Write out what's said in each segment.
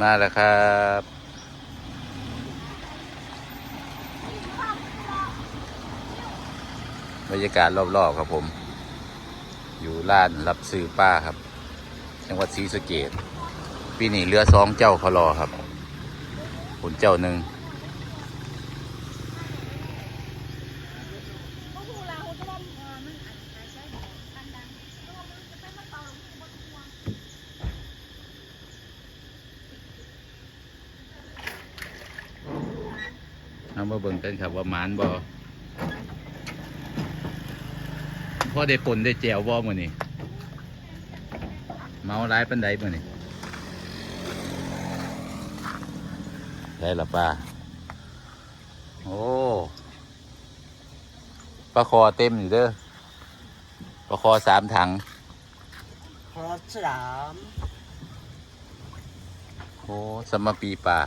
มาแล้วครับบรรยากาศรอบๆครับผม อยู่ร้านรับซื้อป้าครับ จังหวัดศรีสะเกดปีนี้เรือสองเจ้าเขารอครับผลเจ้าหนึ่ง ก็ฮู้แล้วฮู้แต่ว่าเอ่อมันอาจจะใช้ดังดังเพราะว่ามันจะเป็นมาต่อลงบนหัว เอามาเบิ่งกันครับว่าหมานบอพ่อได้ปนได้แจวบอมือนี่เมาร้ายปันใดมือนี่ได้ละป้าโอ้ปลาคอเต็มอยู่เด้อปลาคอสามถังพอสามโอ้สมมาปีป่า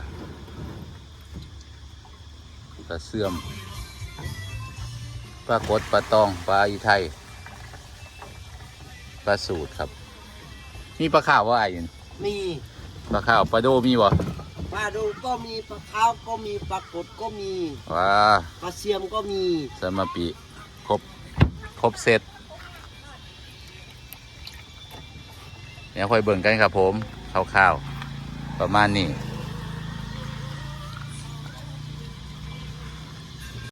ปลาเสื่อมปลากดปลาตองปลาอีไทยปลาสูตรครับ มีปลาข้าวว่าไอ้ยินมีปลาข้าวปลาโดมีบ่ปลาดูก็มีปลาขาวก็มีปลากดก็มีว้าปลาเสียมก็มีสมมาปีครบครบเสร็จเดี๋ยวค่อยเบิ่งกันครับผมคร่าวๆประมาณนี้